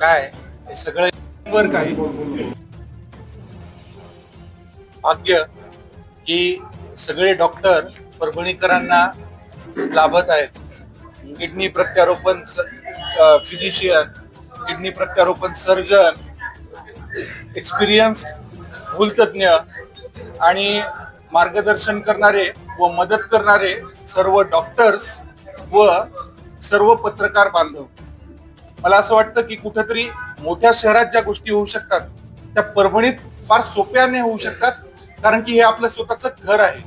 काय हे सगळं वर काही भाग्य की सगळे डॉक्टर परभणीकरांना लाभत आहेत. किडनी प्रत्यारोपण फिजिशियन किडनी प्रत्यारोपण सर्जन एक्सपिरियन्स भूलतज्ञ आणि मार्गदर्शन करणारे व मदत करणारे सर्व डॉक्टर्स व सर्व पत्रकार बांधव. मला असं वाटतं की कुठेतरी मोठ्या शहरात ज्या गोष्टी होऊ शकतात त्या परभणीत फार सोप्याने होऊ शकतात कारण की हे आपलं स्वतःचं घर आहे.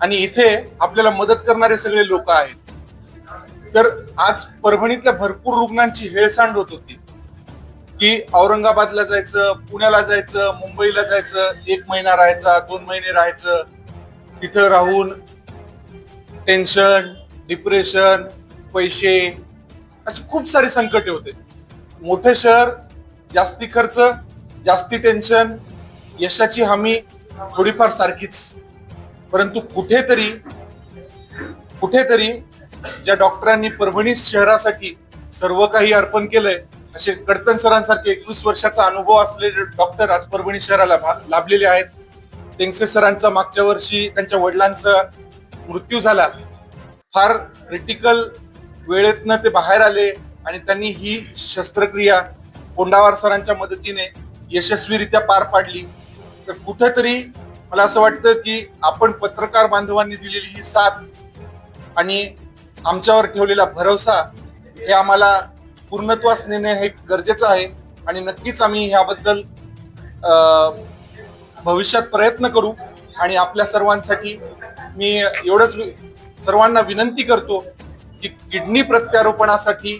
आणि इथे आपल्याला मदत करणारे सगळे लोक आहेत. तर आज परभणीतल्या भरपूर रुग्णांची हेळसांड होत होती. की औरंगाबादला जायचं पुण्याला जायचं मुंबईला जायचं एक महिना राहायचा दोन महिने राहायचं तिथं राहून टेन्शन डिप्रेशन पैसे असे खूप सारे संकटे होते. मोठे शहर जास्ती खर्च जास्ती टेन्शन यशाची हमी थोडीफार सारखीच. परंतु कुठेतरी कुठेतरी ज्या डॉक्टरांनी परभणी शहरासाठी सर्व काही अर्पण केलंय असे कडतन सरांसारखे एकवीस वर्षाचा अनुभव असलेले डॉक्टर आज परभणी शहराला भा- लाभलेले आहेत. टेंगसे सरांचा मागच्या वर्षी त्यांच्या वडिलांचा मृत्यू झाला. फार क्रिटिकल वेळेतनं ते बाहेर आले आणि त्यांनी ही शस्त्रक्रिया कोंडावार सरांच्या मदतीने यशस्वीरित्या पार पाडली. तर कुठेतरी मला असं वाटतं की आपण पत्रकार बांधवांनी दिलेली ही साथ आणि आमच्यावर ठेवलेला भरोसा हे आम्हाला पूर्णत्वास नेणे हे गरजेचं आहे आणि नक्कीच आम्ही ह्याबद्दल भविष्यात प्रयत्न करू आणि आपल्या सर्वांसाठी मी एवढंच वि- सर्वांना विनंती करतो की किडनी प्रत्यारोपणासाठी